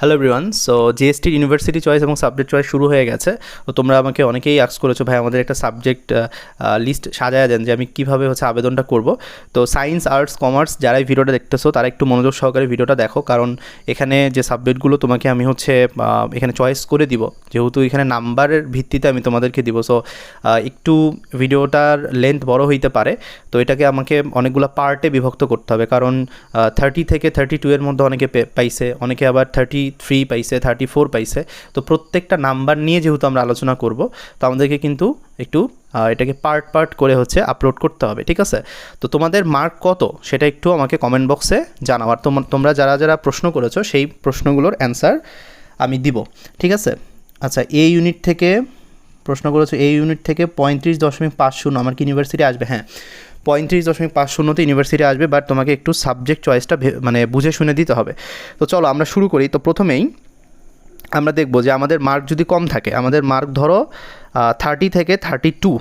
Hello everyone so GST university choice এবং subject choice শুরু হয়ে গেছে। তো তোমরা আমাকে অনেকেই আক্স করেছ, ভাই, আমাদের একটা সাবজেক্ট লিস্ট সাজায় দেন যে আমি কীভাবে হচ্ছে আবেদনটা করব। তো সায়েন্স আর্টস কমার্স যারাই ভিডিওটা দেখতেছো, তারা একটু মনোযোগ সহকারে ভিডিওটা দেখো। কারণ এখানে যে সাবজেক্টগুলো তোমাকে আমি হচ্ছে এখানে চয়েস করে দিব, যেহেতু এখানে নাম্বারের ভিত্তিতে আমি তোমাদেরকে দিব। সো একটু ভিডিওটার লেন্থ বড় হইতে পারে। তো এটাকে আমাকে অনেকগুলো পার্টে বিভক্ত করতে হবে। কারণ থার্টি থেকে থার্টি টু এর মধ্যে অনেকে পাইছে, অনেকে আবার থার্টি থ্রি পাইছে থার্টি ফোর পাইছে তো প্রত্যেকটা নাম্বার নিয়ে যেহেতু আমরা আলোচনা করব, তো আমাদেরকে কিন্তু একটু এটাকে পার্ট পার্ট করে হচ্ছে আপলোড করতে হবে, ঠিক আছে? তো তোমাদের মার্ক কত সেটা একটু আমাকে কমেন্ট বক্সে জানাও, আর তোম- তোমরা যারা যারা প্রশ্ন করেছ সেই প্রশ্নগুলোর অ্যান্সার আমি দিব, ঠিক আছে? আচ্ছা এই ইউনিট থেকে, প্রশ্ন করেছ এই ইউনিট থেকে পঁয়ত্রিশ দশমিক পাঁচ শূন্য, আমার কি ইউনিভার্সিটি আসবে? হ্যাঁ পঁয়ত্রিশ দশমিক পাঁচ শূন্যতে ইউনিভার্সিটি আসবে বাট তোমাকে একটু সাবজেক্ট চয়েসটা মানে বুঝে শুনে দিতে হবে। তো চলো আমরা শুরু করি। তো প্রথমেই আমরা দেখব যে আমাদের মার্ক যদি কম থাকে, আমাদের মার্ক ধরো থার্টি থেকে থার্টি টু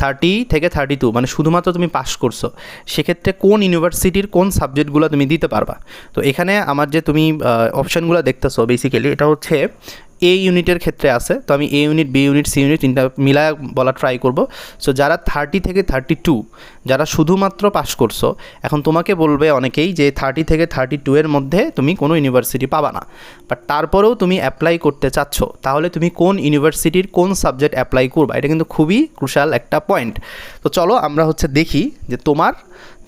থার্টি থেকে থার্টি টু মানে শুধুমাত্র তুমি পাস করছ, সেক্ষেত্রে কোন ইউনিভার্সিটির কোন সাবজেক্টগুলো তুমি দিতে পারবা? তো এখানে আমার যে তুমি অপশানগুলো দেখতেছো বেসিক্যালি এটা হচ্ছে এ ইউনিটের ক্ষেত্রে আছে, তো আমি A unit B unit C unit তিনটা মিলায় বলা ট্রাই করব। সো যারা থার্টি থেকে থার্টি টু যারা শুধুমাত্র পাস করছ, এখন তোমাকে বলবে অনেকেই যে থার্টি থেকে থার্টি টু এর মধ্যে তুমি কোনো ইউনিভার্সিটি পাবা না। বাট তারপরেও তুমি অ্যাপ্লাই করতে চাচ্ছ, তাহলে তুমি কোন ইউনিভার্সিটির কোন সাবজেক্ট অ্যাপ্লাই করবা, এটা কিন্তু খুবই ক্রুশাল একটা পয়েন্ট তো চলো আমরা হচ্ছে দেখি যে তোমার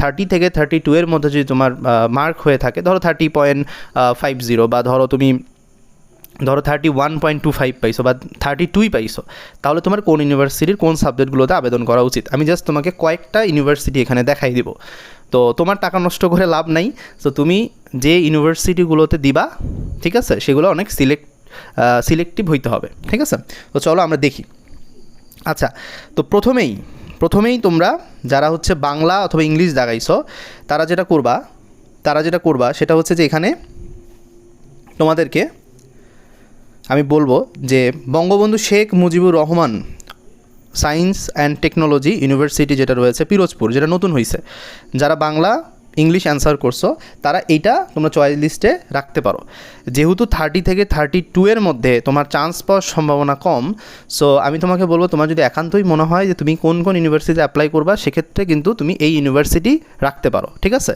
থার্টি থেকে থার্টি টু এর মধ্যে যদি তোমার মার্ক হয়ে থাকে, ধরো থার্টি পয়েন্ট ফাইভ জিরো বা ধরো তুমি ধরো thirty one point two five পাইছো বা থার্টি টুই পাইছো, তাহলে তোমার কোন ইউনিভার্সিটির কোন সাবজেক্টগুলোতে আবেদন করা উচিত? আমি জাস্ট তোমাকে কয়েকটা ইউনিভার্সিটি এখানে দেখাই দিব। তো তোমার টাকা নষ্ট করে লাভ নাই, তো তুমি যে ইউনিভার্সিটিগুলোতে দিবা, ঠিক আছে, সেগুলো অনেক সিলেক্ট সিলেক্টিভ হইতে হবে, ঠিক আছে? তো চলো আমরা দেখি। আচ্ছা তো প্রথমেই প্রথমেই তোমরা যারা হচ্ছে বাংলা অথবা ইংলিশ দাগাইছো, তারা যেটা করবা, তারা যেটা করবা সেটা হচ্ছে যে এখানে তোমাদেরকে আমি বলব যে Bangabandhu Sheikh Mujibur Rahman science and technology university যেটা রয়েছে পিরোজপুর, যেটা নতুন হয়েছে যারা বাংলা, ইংলিশ অ্যান্সার করছ, তারা এইটা তোমরা চয়েস লিস্টে রাখতে পারো। যেহেতু থার্টি থেকে থার্টি টু এর মধ্যে তোমার চান্স পাওয়ার সম্ভাবনা কম সো আমি তোমাকে বলব, তোমার যদি একান্তই মনে হয় যে তুমি কোন কোন ইউনিভার্সিটিতে অ্যাপ্লাই করবা, সেক্ষেত্রে কিন্তু তুমি এই ইউনিভার্সিটি রাখতে পারো, ঠিক আছে?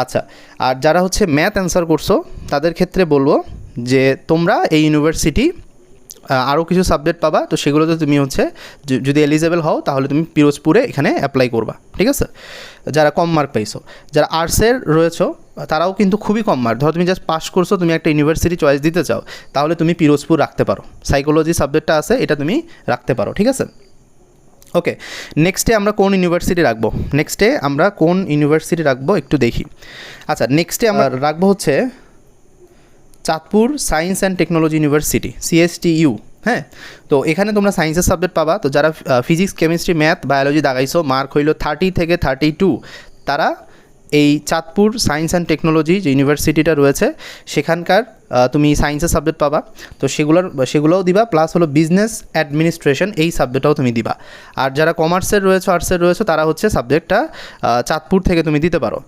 আচ্ছা আর যারা হচ্ছে ম্যাথ অ্যান্সার করছ, তাদের ক্ষেত্রে বলব যে তোমরা এই ইউনিভার্সিটি আরও কিছু সাবজেক্ট পাবা, তো সেগুলোতে তুমি হচ্ছে যদি এলিজেবল হও, তাহলে তুমি পিরোজপুরে এখানে অ্যাপ্লাই করবা, ঠিক আছে? যারা কম মার্ক পাইছো, যারা আর্টসের রয়েছো, তারাও কিন্তু খুবই কম মার্ক ধরো তুমি জাস্ট পাস করছ, তুমি একটা ইউনিভার্সিটি চয়েস দিতে চাও, তাহলে তুমি পিরোজপুর রাখতে পারো। সাইকোলজি সাবজেক্টটা আছে, এটা তুমি রাখতে পারো, ঠিক আছে? ওকে নেক্সটে আমরা কোন ইউনিভার্সিটি রাখব? নেক্সটে আমরা কোন ইউনিভার্সিটি রাখব একটু দেখি। আচ্ছা নেক্সটে আমরা রাখব হচ্ছে Chandpur science and technology university CSTU হ্যাঁ? তো এখানে তোমরা সায়েন্সের সাবজেক্ট পাবা। তো যারা ফিজিক্স কেমিস্ট্রি ম্যাথ বায়োলজি দাগাইছো মার্ক হইল থার্টি থেকে থার্টি টু তারা এই চাঁদপুর সায়েন্স অ্যান্ড টেকনোলজি যে ইউনিভার্সিটিটা রয়েছে, সেখানকার তুমি সায়েন্সের সাবজেক্ট পাবা। তো সেগুলোর, সেগুলোও দিবা প্লাস হলো বিজনেস অ্যাডমিনিস্ট্রেশন এই সাবজেক্টটাও তুমি দিবা। আর যারা কমার্সের রয়েছে আর্টসের রয়েছে, তারা হচ্ছে সাবজেক্টটা চাঁদপুর থেকে তুমি দিতে পারো।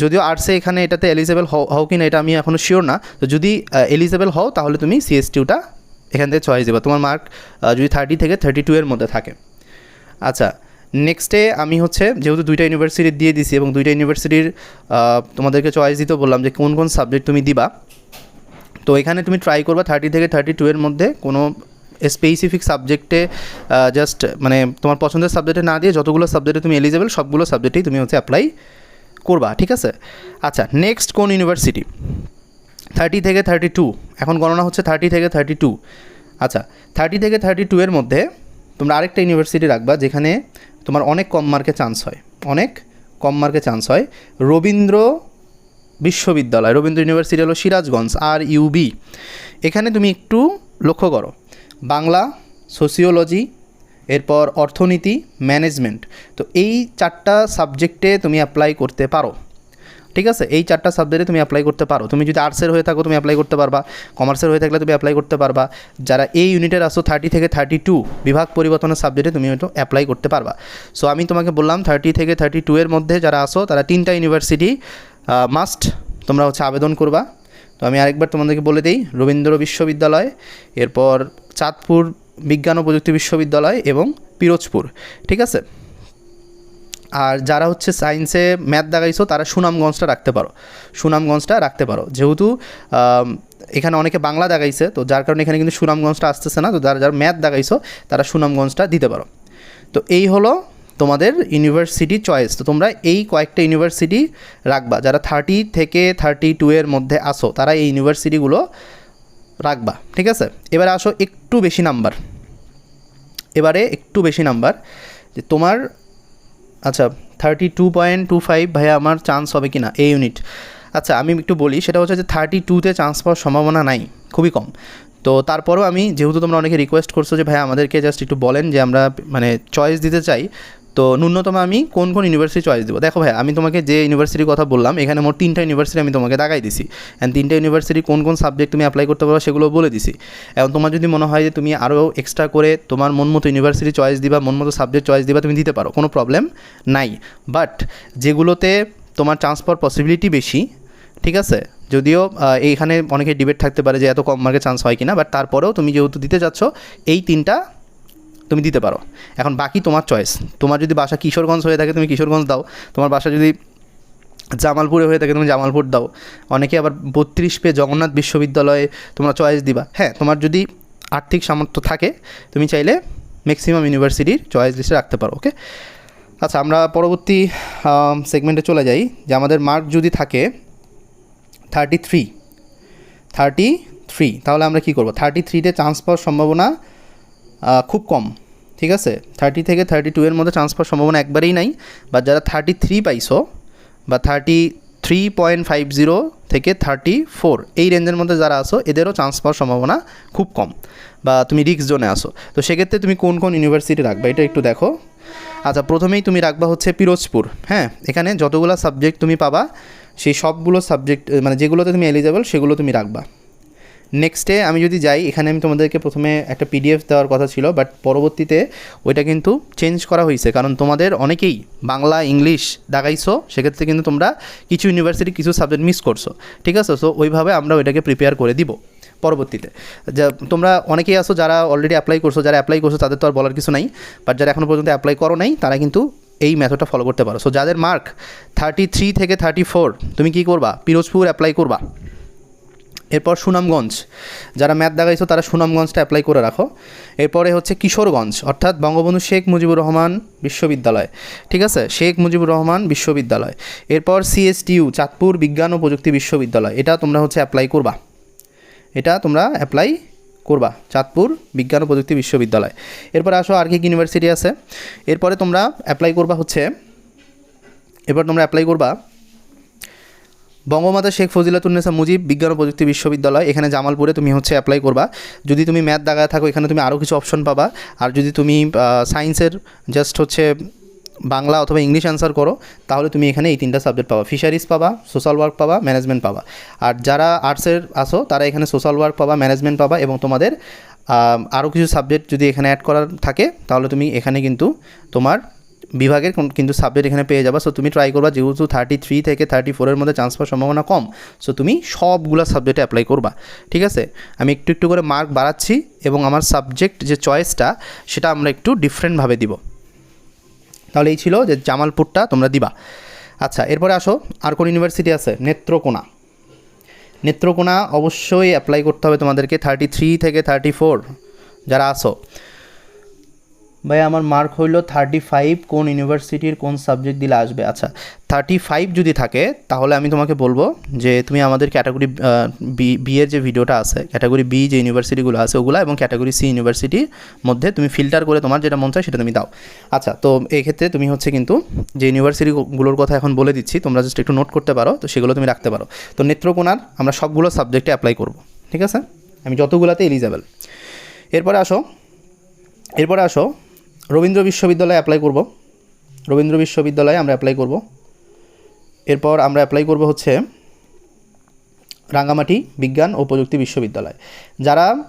যদিও আর্টসে এখানে এটাতে এলিজেবল হও কি না এটা আমি এখনও শিওর না। তো যদি এলিজেবল হও, তাহলে তুমি সিএসটিউটা এখান থেকে চয়েস দেবা। তোমার মার্ক যদি থার্টি থেকে থার্টি টু এর মধ্যে থাকে। আচ্ছা নেক্সটে আমি হচ্ছে, যেহেতু দুইটা ইউনিভার্সিটি দিয়ে দিছি এবং দুইটা ইউনিভার্সিটির তোমাদেরকে চয়েস দিতে বললাম যে কোন কোন সাবজেক্ট তুমি দিবা। তো এখানে তুমি ট্রাই করবা থার্টি থেকে থার্টি টু এর মধ্যে কোনো স্পেসিফিক সাবজেক্টে জাস্ট মানে তোমার পছন্দের সাবজেক্টে না দিয়ে যতগুলো সাবজেক্টে তুমি এলিজেবল সবগুলো সাবজেক্টেই তুমি হচ্ছে অ্যাপ্লাই করবা, ঠিক আছে? আচ্ছা নেক্সট কোন ইউনিভার্সিটি থার্টি থেকে থার্টি টু এখন গণনা হচ্ছে থার্টি থেকে থার্টি টু আচ্ছা থার্টি থেকে থার্টি টু এর মধ্যে তোমরা আরেকটা ইউনিভার্সিটি রাখবা যেখানে তোমার অনেক কম মার্কে চান্স হয়, অনেক কম মার্কে চান্স হয়। রবীন্দ্র বিশ্ববিদ্যালয়, রবীন্দ্র ইউনিভার্সিটি হলো সিরাজগঞ্জ আর ইউবি এখানে তুমি একটু লক্ষ্য করো, বাংলা সোসিওলজি এরপর অর্থনীতি ম্যানেজমেন্ট তো এই চারটা সাবজেক্টে তুমি অ্যাপ্লাই করতে পারো। ঠিক আছে? এই চারটা সাবজেক্টে তুমি অ্যাপ্লাই করতে পারো। তুমি যদি আর্টসের হয়ে থাকো, তুমি অ্যাপ্লাই করতে পারবা। কমার্সের হয়ে থাকলে তুমি অ্যাপ্লাই করতে পারবা। যারা এই ইউনিটের আসো থার্টি থেকে থার্টি টু বিভাগ পরিবর্তনের সাবজেক্টে তুমি হয়তো অ্যাপ্লাই করতে পারবা। সো আমি তোমাকে বললাম থার্টি থেকে থার্টি টু এর মধ্যে যারা আসো তারা তিনটা ইউনিভার্সিটি মাস্ট তোমরা হচ্ছে আবেদন করবা। তো আমি আরেকবার তোমাদেরকে বলে দিই, রবীন্দ্র বিশ্ববিদ্যালয়, এরপর চাঁদপুর বিজ্ঞান ও প্রযুক্তি বিশ্ববিদ্যালয় এবং পিরোজপুর, ঠিক আছে? আর যারা হচ্ছে সায়েন্সে ম্যাথ দেখাইছো, তারা সুনামগঞ্জটা রাখতে পারো। সুনামগঞ্জটা রাখতে পারো। যেহেতু এখানে অনেকে বাংলা দেখাইছে, তো যার কারণে এখানে কিন্তু সুনামগঞ্জটা আসতেছে না। তো যারা যারা ম্যাথ দেখাইছো, তারা সুনামগঞ্জটা দিতে পারো। তো এই হলো তোমাদের ইউনিভার্সিটি চয়েস তো তোমরা এই কয়েকটা ইউনিভার্সিটি রাখবা। যারা থার্টি থেকে থার্টি টু এর মধ্যে আসো, তারা এই ইউনিভার্সিটিগুলো রাখবা। ঠিক আছে? এবারে আসো একটু বেশি নাম্বার এবারে একটু বেশি নাম্বার যে তোমার আচ্ছা thirty two point two five ভাইয়া আমার চান্স হবে কি না এই ইউনিট আচ্ছা আমি একটু বলি, সেটা হচ্ছে যে থার্টি টুতে চান্স পাওয়ার সম্ভাবনা নাই, খুবই কম। তো তারপরেও আমি, যেহেতু তোমরা অনেকে রিকোয়েস্ট করছ যে ভাই আমাদেরকে জাস্ট একটু বলেন যে আমরা মানে চয়েস দিতে চাই তো ন্যূনতম আমি কোন কোন ইউনিভার্সিটি চয়েস দেবো? দেখো ভাই, আমি তোমাকে যে ইউনিভার্সিটির কথা বললাম, এখানে মোট তিনটা ইউনিভার্সিটি আমি তোমাকে দেখাই দিছি। অ্যান্ড তিনটা ইউনিভার্সিটি কোন কোন সাবজেক্ট তুমি অ্যাপ্লাই করতে পারো সেগুলো বলে দিছি। এবং তোমার যদি মনে হয় যে তুমি আরও এক্সট্রা করে তোমার মন মতো ইউনিভার্সিটি চয়েস দিবা, মন মতো সাবজেক্ট চয়েস দিবা, তুমি দিতে পারো, কোনো প্রবলেম নাই। বাট যেগুলোতে তোমার চান্স পসিবিলিটি বেশি, ঠিক আছে? যদিও এইখানে অনেকে ডিবেট থাকতে পারে যে এত কম মার্কে চান্স হয় কিনা বাট তারপরেও তুমি যেহেতু দিতে যাচ্ছ এই তিনটা তুমি দিতে পারো। এখন বাকি তোমার চয়েস তোমার যদি বাসা কিশোরগঞ্জ হয়ে থাকে, তুমি কিশোরগঞ্জ দাও। তোমার বাসা যদি জামালপুরে হয়ে থাকে, তুমি জামালপুর দাও। অনেকে আবার বত্রিশ পে জগন্নাথ বিশ্ববিদ্যালয়ে তোমরা চয়েস দিবা। হ্যাঁ তোমার যদি আর্থিক সামর্থ্য থাকে, তুমি চাইলে ম্যাক্সিমাম ইউনিভার্সিটির চয়েস লিস্টে রাখতে পারো ওকে আচ্ছা আমরা পরবর্তী সেগমেন্টে চলে যাই, যে আমাদের মার্ক যদি থাকে থার্টি থ্রি থার্টি থ্রি তাহলে আমরা কী করব? থার্টি থ্রিতে চান্স পাওয়ার সম্ভাবনা খুব কম, ঠিক আছে? থার্টি থেকে থার্টি টু এর মধ্যে চান্স পাওয়ার সম্ভাবনা একবারেই নাই। বা যারা থার্টি থ্রি পাইছো বা thirty three point five zero থেকে থার্টি ফোর এই রেঞ্জের মধ্যে যারা আসো এদেরও চান্স পাওয়ার সম্ভাবনা খুব কম বা তুমি রিক্স জোনে আসো তো সেক্ষেত্রে তুমি কোন কোন ইউনিভার্সিটি রাখবা, এটা একটু দেখো। আচ্ছা প্রথমেই তুমি রাখবা হচ্ছে পিরোজপুর হ্যাঁ? এখানে যতগুলো সাবজেক্ট তুমি পাবা, সেই সবগুলো সাবজেক্ট মানে যেগুলোতে তুমি এলিজেবল সেগুলো তুমি রাখবা। নেক্সটে আমি যদি যাই, এখানে আমি তোমাদেরকে প্রথমে একটা পিডিএফ দেওয়ার কথা ছিল বাট পরবর্তীতে ওইটা কিন্তু চেঞ্জ করা হয়েছে। কারণ তোমাদের অনেকেই বাংলা ইংলিশ দাগাইছো সেক্ষেত্রে কিন্তু তোমরা কিছু ইউনিভার্সিটি কিছু সাবজেক্ট মিস করছ। ঠিক আছে? সো ওইভাবে আমরা ওইটাকে প্রিপেয়ার করে দিব পরবর্তীতে। যা, তোমরা অনেকেই আসো যারা অলরেডি অ্যাপ্লাই করছ, যারা অ্যাপ্লাই করছ, তাদের তো আর বলার কিছু নাই বাট যারা এখনও পর্যন্ত অ্যাপ্লাই করো নাই, তারা কিন্তু এই মেথডটা ফলো করতে পারো। সো যাদের মার্ক থার্টি থ্রি থেকে থার্টি ফোর তুমি কী করবা? পিরোজপুর অ্যাপ্লাই করবা? এরপর সুনামগঞ্জ। যারা ম্যাথ দেখাইছো, তারা সুনামগঞ্জটা অ্যাপ্লাই করে রাখো। এরপরে হচ্ছে কিশোরগঞ্জ, অর্থাৎ বঙ্গবন্ধু শেখ মুজিবুর রহমান বিশ্ববিদ্যালয়। ঠিক আছে? শেখ মুজিবুর রহমান বিশ্ববিদ্যালয়। এরপর সিএসটিইউ চাঁদপুর বিজ্ঞান ও প্রযুক্তি বিশ্ববিদ্যালয়। এটা তোমরা হচ্ছে অ্যাপ্লাই করবা। এটা তোমরা অ্যাপ্লাই করবা, চাঁদপুর বিজ্ঞান ও প্রযুক্তি বিশ্ববিদ্যালয়। এরপর আসো, আর কি কি ইউনিভার্সিটি আছে? এরপরে তোমরা অ্যাপ্লাই করবা হচ্ছে, এরপর তোমরা অ্যাপ্লাই করবা বঙ্গমাতা শেখ ফজিলাতুন্নেসা মুজিব বিজ্ঞান ও প্রযুক্তি বিশ্ববিদ্যালয়, এখানে জামালপুরে তুমি হচ্ছে অ্যাপ্লাই করবা। যদি তুমি ম্যাথ দাগায় থাকো, এখানে তুমি আরও কিছু অপশন পাবা। আর যদি তুমি সায়েন্সের জাস্ট হচ্ছে বাংলা অথবা ইংলিশ অ্যান্সার করো, তাহলে তুমি এখানে এই তিনটা সাবজেক্ট পাবা। ফিশারিজ পাবা সোশ্যাল ওয়ার্ক পাবা ম্যানেজমেন্ট পাবা। আর যারা আর্টসের আসো, তারা এখানে সোশ্যাল ওয়ার্ক পাবা ম্যানেজমেন্ট পাবা এবং তোমাদের আরও কিছু সাবজেক্ট যদি এখানে অ্যাড করার থাকে, তাহলে তুমি এখানে কিন্তু তোমার বিভাগের কোন- কিন্তু সাবজেক্ট এখানে পেয়ে যাবা। সো তুমি ট্রাই করবা, যেহেতু থার্টি থ্রি থেকে থার্টি ফোরের মধ্যে চান্স পাওয়ার সম্ভাবনা কম সো তুমি সবগুলো সাবজেক্টে অ্যাপ্লাই করবা। ঠিক আছে? আমি একটু একটু করে মার্ক বাড়াচ্ছি এবং আমার সাবজেক্ট যে চয়েসটা সেটা আমরা একটু ডিফারেন্টভাবে দিব। তাহলে এই ছিল যে জামালপুরটা তোমরা দিবা। আচ্ছা এরপরে আসো, আর কোন ইউনিভার্সিটি আছে? নেত্রকোনা। নেত্রকোনা অবশ্যই অ্যাপ্লাই করতে হবে তোমাদেরকে। থার্টি থ্রি থেকে থার্টি ফোর যারা আসো ভাই, আমার মার্ক হইল থার্টি ফাইভ কোন ইউনিভার্সিটির কোন সাবজেক্ট দিলে আসবে? আচ্ছা থার্টি ফাইভ যদি থাকে, তাহলে আমি তোমাকে বলব যে তুমি আমাদের ক্যাটাগরি বি বি এর যে ভিডিওটা আছে ক্যাটাগরি বি যে ইউনিভার্সিটিগুলো আছে ওগুলো এবং ক্যাটাগরি সি ইউনিভার্সিটির মধ্যে তুমি ফিল্টার করে তোমার যেটা মন চায় সেটা তুমি দাও। আচ্ছা তো এই ক্ষেত্রে তুমি হচ্ছে কিন্তু যে ইউনিভার্সিটিগুলোর কথা এখন বলে দিচ্ছি, তোমরা জাস্ট একটু নোট করতে পারো, তো সেগুলো তুমি রাখতে পারো। তো নেত্রকোনার আমরা সবগুলো সাবজেক্টে অ্যাপ্লাই করব, ঠিক আছে? আমি যতগুলোতে এলিজেবল এরপরে আসো এরপরে আসো রবীন্দ্র বিশ্ববিদ্যালয়ে অ্যাপ্লাই করব। রবীন্দ্র বিশ্ববিদ্যালয়ে আমরা অ্যাপ্লাই করব। এরপর আমরা অ্যাপ্লাই করব হচ্ছে রাঙ্গামাটি বিজ্ঞান ও প্রযুক্তি বিশ্ববিদ্যালয়। যারা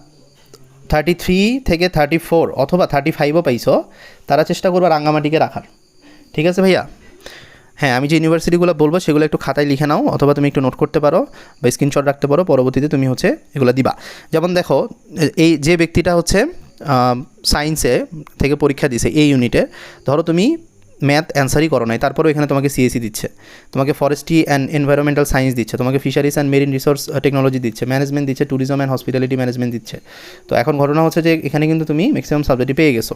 থার্টি থ্রি থেকে থার্টি ফোর অথবা থার্টি ফাইভও পাইছো, তারা চেষ্টা করবে রাঙ্গামাটিকে রাখার। ঠিক আছে ভাইয়া? হ্যাঁ আমি যে ইউনিভার্সিটিগুলো বলব, সেগুলো একটু খাতায় লিখে নাও, অথবা তুমি একটু নোট করতে পারো বা স্ক্রিনশট রাখতে পারো, পরবর্তীতে তুমি হচ্ছে এগুলো দিবা। যেমন দেখো, এই যে ব্যক্তিটা হচ্ছে সায়েন্সে থেকে পরীক্ষা দিছে এই ইউনিটে ধরো তুমি ম্যাথ অ্যান্সারই করো নাই, তারপরেও এখানে তোমাকে সিএসি দিচ্ছে। তোমাকে ফরেস্ট্রি অ্যান্ড এনভায়রনমেন্টাল সায়েন্স দিচ্ছে, তোমাকে fisheries and marine resource technology দিচ্ছে ম্যানেজমেন্ট দিচ্ছে ট্যুরিজম অ্যান্ড হসপিটালিটি ম্যানেজমেন্ট দিচ্ছে। তো এখন ঘটনা হচ্ছে যে এখানে কিন্তু তুমি ম্যাক্সিমাম সাবজেক্টই পেয়ে গেছো।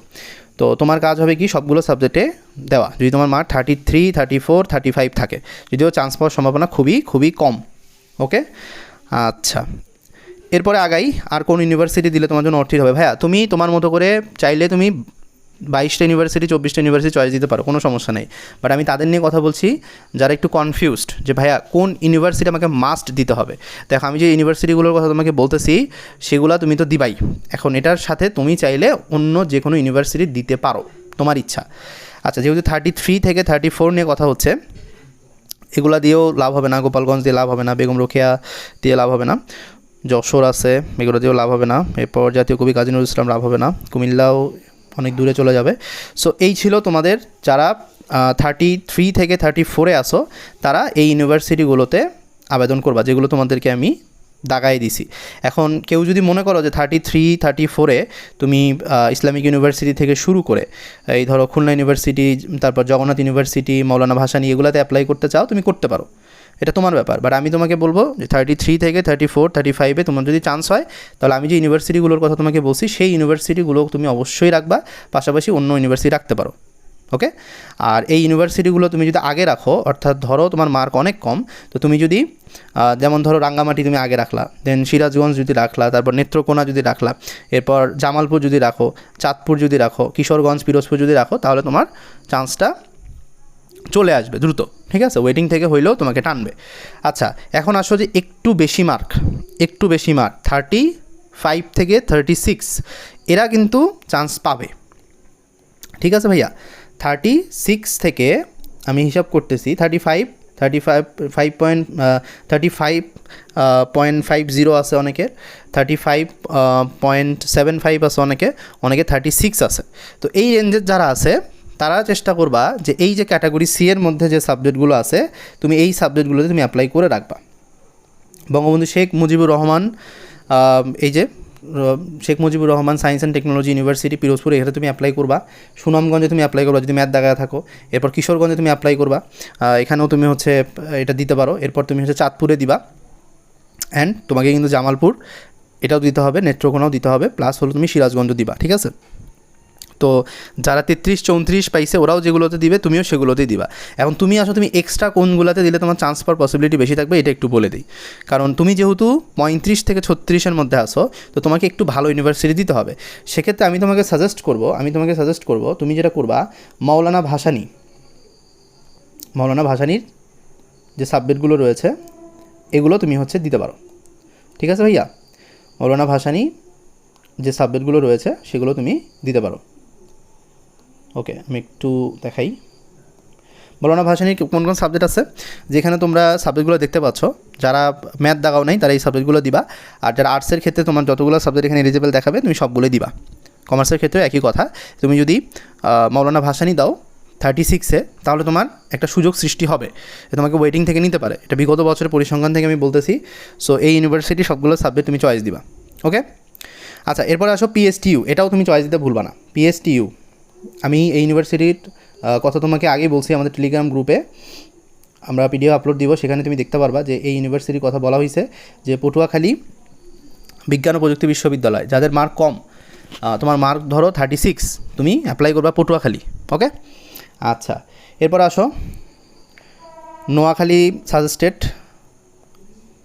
তো তোমার কাজ হবে কি সবগুলো সাবজেক্টে দেওয়া। যদি তোমার mark thirty three thirty four thirty five থাকে, যদিও চান্স পাওয়ার সম্ভাবনা খুবই খুবই কম ওকে আচ্ছা এরপরে আগাই, আর কোন ইউনিভার্সিটি দিলে তোমার জন্য অর্থিত হবে? ভাইয়া, তুমি তোমার মতো করে চাইলে তুমি বাইশটা ইউনিভার্সিটি চব্বিশটা ইউনিভার্সিটি চয়েস দিতে পারো, কোনো সমস্যা নেই। বাট আমি তাদের নিয়ে কথা বলছি, যারা একটু কনফিউজড যে ভাইয়া, কোন ইউনিভার্সিটি আমাকে মাস্ট দিতে হবে? দেখো, আমি যে ইউনিভার্সিটিগুলোর কথা তোমাকে বলতেছি, সেগুলো তুমি তো দিবাই। এখন এটার সাথে তুমি চাইলে অন্য যে কোনো ইউনিভার্সিটি দিতে পারো, তোমার ইচ্ছা। আচ্ছা যেহেতু থার্টি থ্রি থেকে থার্টি ফোর নিয়ে কথা হচ্ছে, এগুলো দিয়েও লাভ হবে না, গোপালগঞ্জ দিয়ে লাভ হবে না, বেগম রোকেয়া দিয়ে লাভ হবে না, যশোর আছে, এগুলো দিয়েও লাভ হবে না, এরপর জাতীয় কবি কাজী নজরুল ইসলাম লাভ হবে না, কুমিল্লাও অনেক দূরে চলে যাবে। সো এই ছিল তোমাদের যারা থার্টি থ্রি থেকে থার্টি ফোরে আসো তারা এই ইউনিভার্সিটিগুলোতে আবেদন করবা, যেগুলো তোমাদেরকে আমি দাগাই দিছি। এখন কেউ যদি মনে করো যে থার্টি থ্রি থার্টি ফোরে তুমি ইসলামিক ইউনিভার্সিটি থেকে শুরু করে, এই ধরো খুলনা ইউনিভার্সিটি তারপর জগন্নাথ ইউনিভার্সিটি মৌলানা ভাসানি এগুলোতে অ্যাপ্লাই করতে চাও, তুমি করতে পারো। এটা তোমার ব্যাপার। বাট আমি তোমাকে বলব যে থার্টি থ্রি থেকে থার্টি ফোর থার্টি ফাইভে তোমার যদি চান্স হয়, তাহলে আমি যে ইউনিভার্সিটিগুলোর কথা তোমাকে বলছি, সেই ইউনিভার্সিটিগুলো তুমি অবশ্যই রাখবা, পাশাপাশি অন্য ইউনিভার্সিটি রাখতে পারো। ওকে আর এই ইউনিভার্সিটিগুলো তুমি যদি আগে রাখো, অর্থাৎ ধরো তোমার মার্ক অনেক কম, তো তুমি যদি যেমন ধরো রাঙ্গামাটি তুমি আগে রাখলা দেন সিরাজগঞ্জ যদি রাখলা, তারপর নেত্রকোনা যদি রাখলা, এরপর জামালপুর যদি রাখো, চাঁদপুর যদি রাখো, কিশোরগঞ্জ, পিরোজপুর যদি রাখো, তাহলে তোমার চান্সটা চলে আসবে, দ্রুত, ঠিক আছে? ওয়েটিং থেকে হইলেও তোমাকে টানবে। আচ্ছা এখন আসো যে একটু বেশি মার্ক একটু বেশি মার্ক থার্টি ফাইভ থেকে থার্টি সিক্স এরা কিন্তু চান্স পাবে। ঠিক আছে ভাইয়া? থার্টি সিক্স থেকে আমি হিসাব করতেছি thirty five thirty five five point thirty five point five zero আছে অনেকের thirty five point seven five আছে অনেকে অনেকে থার্টি সিক্স আছে। তো এই রেঞ্জের যারা আছে তারা চেষ্টা করবা যে এই যে ক্যাটাগরি সি এর মধ্যে যে সাবজেক্টগুলো আছে, তুমি এই সাবজেক্টগুলোতে তুমি অ্যাপ্লাই করে রাখবা। বঙ্গবন্ধু শেখ মুজিবুর রহমান এই যে Sheikh Mujibur Rahman science and technology university Pirojpur, এখানে তুমি অ্যাপ্লাই করবা। সুনামগঞ্জে তুমি অ্যাপ্লাই করবা, যদি ম্যাথ দাগায় থাকো। এরপর কিশোরগঞ্জে তুমি অ্যাপ্লাই করবা। এখানেও তুমি হচ্ছে, এটা দিতে পারো। এরপর তুমি হচ্ছে চাঁদপুরে দিবা। অ্যান্ড তোমাকে কিন্তু জামালপুর, এটাও দিতে হবে, নেত্রকোনাও দিতে হবে। প্লাস হলো তুমি সিরাজগঞ্জ দিবা, ঠিক আছে? তো যারা তেত্রিশ, চৌত্রিশ পাইছে, ওরাও যেগুলোতে দিবে, তুমিও সেগুলোতেই দিবা। এখন তুমি আসো, তুমি এক্সট্রা কোনগুলোতে দিলে তোমার চান্স পাওয়ার পসিবিলিটি বেশি থাকবে, এটা একটু বলে দিই। কারণ তুমি যেহেতু পঁয়ত্রিশ থেকে ছত্রিশের মধ্যে আসো তো তোমাকে একটু ভালো ইউনিভার্সিটি দিতে হবে। সেক্ষেত্রে আমি তোমাকে সাজেস্ট করব, আমি তোমাকে সাজেস্ট করব, তুমি যেটা করবা, মাওলানা ভাসানি, মাওলানা ভাসানির যে সাবজেক্টগুলো রয়েছে, এগুলো তুমি হচ্ছে দিতে পারো। ঠিক আছে ভাইয়া? মৌলানা ভাসানি যে সাবজেক্টগুলো রয়েছে, সেগুলো তুমি দিতে পারো। ওকে, আমি একটু দেখাই। মৌলানা ভাসানির কোন কোন সাবজেক্ট আছে? যেখানে তোমরা সাবজেক্টগুলো দেখতে পাচ্ছ। যারা ম্যাথ দাগাও নাই, তারা এই সাবজেক্টগুলো দিবা। আর যারা আর্টসের ক্ষেত্রে তোমার যতগুলো সাবজেক্ট এখানে এলিজিবল দেখাবে, তুমি সবগুলোই দিবা। কমার্সের ক্ষেত্রে একই কথা। তুমি যদি মৌলানা ভাসানি দাও থার্টি সিক্সে তাহলে তোমার একটা সুযোগ সৃষ্টি হবে। তোমাকে ওয়েটিং থেকে নিতে পারে। এটা বিগত বছরের পরিসংখ্যান থেকে আমি বলতেছি। সো এই ইউনিভার্সিটি সবগুলো সাবজেক্ট তুমি চয়েস দিবা। ওকে আচ্ছা এরপরে আসো পিএসটিইউ এটাও তুমি চয়েস দিতে ভুলবা না। পিএসটিইউ আমি এই ইউনিভার্সিটির কথা তোমাকে আগেই বলছি আমাদের টেলিগ্রাম গ্রুপে আমরা ভিডিও আপলোড দিব, সেখানে তুমি দেখতে পারবা যে এই ইউনিভার্সিটির কথা বলা হয়েছে যে পটুয়াখালী বিজ্ঞান ও প্রযুক্তি বিশ্ববিদ্যালয়, যাদের মার্ক কম তোমার মার্ক ধরো থার্টি সিক্স তুমি অ্যাপ্লাই করবা পটুয়াখালী ওকে আচ্ছা এরপর আসো। নোয়াখালী সাজেস্টেড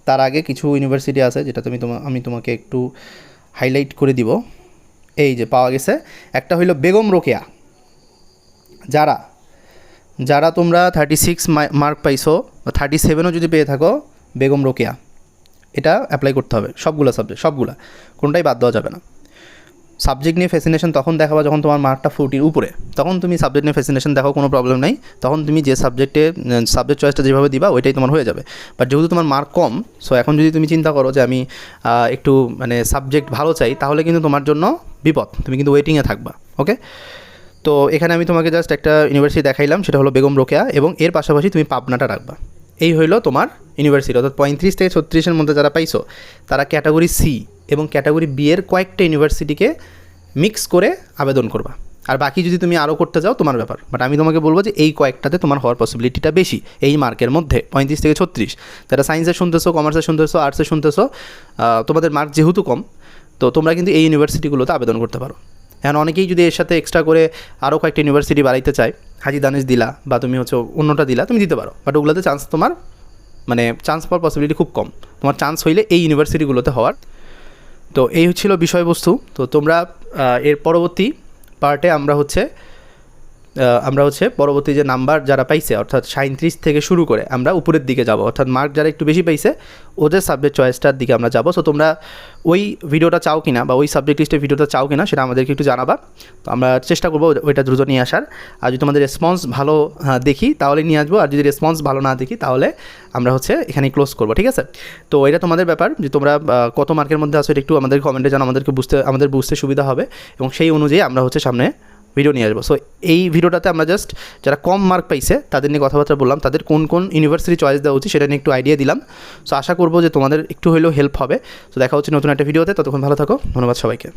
তার আগে কিছু ইউনিভার্সিটি আছে যেটা তুমি তোমা, আমি তোমাকে একটু হাইলাইট করে দিব। এই যে পাওয়া গেছে। একটা হইল বেগম রোকেয়া। যারা যারা তোমরা থার্টি সিক্স মার্ক পাইছো থার্টি সেভেনও যদি পেয়ে থাকো, বেগম রোকেয়া। এটা অ্যাপ্লাই করতে হবে। সবগুলো সাবজেক্ট সবগুলা। কোনটাই বাদ দেওয়া যাবে না। সাবজেক্ট নিয়ে ফ্যাসিনেশন তখন দেখাবা যখন তোমার মার্কটা ফোরটির উপরে। তখন তুমি সাবজেক্ট নিয়ে ফ্যাসিনেশন দেখো কোনো প্রবলেম নেই। তখন তুমি যে সাবজেক্টে সাবজেক্ট চয়েসটা যেভাবে দিবা, ওইটাই তোমার হয়ে যাবে। বাট যেহেতু তোমার মার্ক কম সো এখন যদি তুমি চিন্তা করো যে আমি একটু মানে সাবজেক্ট ভালো চাই, তাহলে কিন্তু তোমার জন্য বিপদ, তুমি কিন্তু ওয়েটিংয়ে থাকবা ওকে তো এখানে আমি তোমাকে জাস্ট একটা ইউনিভার্সিটি দেখাইলাম, সেটা হলো বেগম রোকেয়া, এবং এর পাশাপাশি তুমি পাবনাটা রাখবা। এই হইল তোমার ইউনিভার্সিটি অর্থাৎ পঁয়ত্রিশ থেকে ছত্রিশের মধ্যে যারা পাইছো, তারা ক্যাটাগরি সি এবং ক্যাটাগরি বি এর কয়েকটা ইউনিভার্সিটিকে মিক্স করে আবেদন করবা। আর বাকি যদি তুমি আরও করতে যাও, তোমার ব্যাপার। বাট আমি তোমাকে বলব যে এই কয়েকটাতে তোমার হওয়ার পসিবিলিটিটা বেশি, এই মার্কের মধ্যে, পঁয়ত্রিশ থেকে ছত্রিশ। যারা সায়েন্সে শুনতেছো কমার্সে শুনতেছো আর্টসে শুনতেছো তোমাদের মার্ক যেহেতু কম তো তোমরা কিন্তু এই ইউনিভার্সিটিগুলোতে আবেদন করতে পারো। এখন অনেকেই যদি এর সাথে এক্সট্রা করে আরও কয়েকটা ইউনিভার্সিটি বাড়াইতে চায়, হাজি দানেশ দিলা বা তুমি হচ্ছে অন্যটা দিলা, তুমি দিতে পারো। বাট ওগুলোতে চান্স তোমার মানে চান্স পাওয়ার পসিবিলিটি খুব কম। তোমার চান্স হইলে এই ইউনিভার্সিটিগুলোতে হওয়ার। তো এই ছিল বিষয়বস্তু। তো তোমরা এর পরবর্তী পার্টে আমরা হচ্ছে আমরা হচ্ছে পরবর্তী যে নাম্বার যারা পাইছে অর্থাৎ সাঁত্রিশ থেকে শুরু করে আমরা উপরের দিকে যাব। অর্থাৎ মার্ক যারা একটু বেশি পাইছে ওদের সাবজেক্ট চয়েসটার দিকে আমরা যাব। সো তোমরা ওই ভিডিওটা চাও কিনা বা ওই সাবজেক্ট লিস্টের ভিডিওটা চাও কিনা সেটা আমাদেরকে একটু জানাবা। তো আমরা চেষ্টা করব ওইটা দ্রুত নিয়ে আসার। আর যদি তোমাদের রেসপন্স ভালো হ্যাঁ, দেখি তাহলে নিয়ে আসব। আর যদি রেসপন্স ভালো না দেখি তাহলে আমরা হচ্ছে এখানে ক্লোজ করব ঠিক আছে? তো এটা তোমাদের ব্যাপার যে তোমরা কত মার্কের মধ্যে আসো এটা একটু আমাদের কমেন্টে জানো আমাদেরকে বুঝতে আমাদের বুঝতে সুবিধা হবে। এবং সেই অনুযায়ী আমরা হচ্ছে সামনে ভিডিও নিয়ে আসব। সো এই ভিডিওটাতে আমরা জাস্ট যারা কম মার্ক পাইছে, তাদের নিয়ে কথাবার্তা বললাম, তাদের কোন কোন ইউনিভার্সিটি চয়েস দেওয়া উচিত সেটা নিয়ে একটু আইডিয়া দিলাম। সো আশা করব যে তোমাদের একটু হলেও হেল্প হবে। সো দেখা হচ্ছে নতুন একটা ভিডিওতে ততক্ষণ ভালো থাকো, ধন্যবাদ সবাইকে।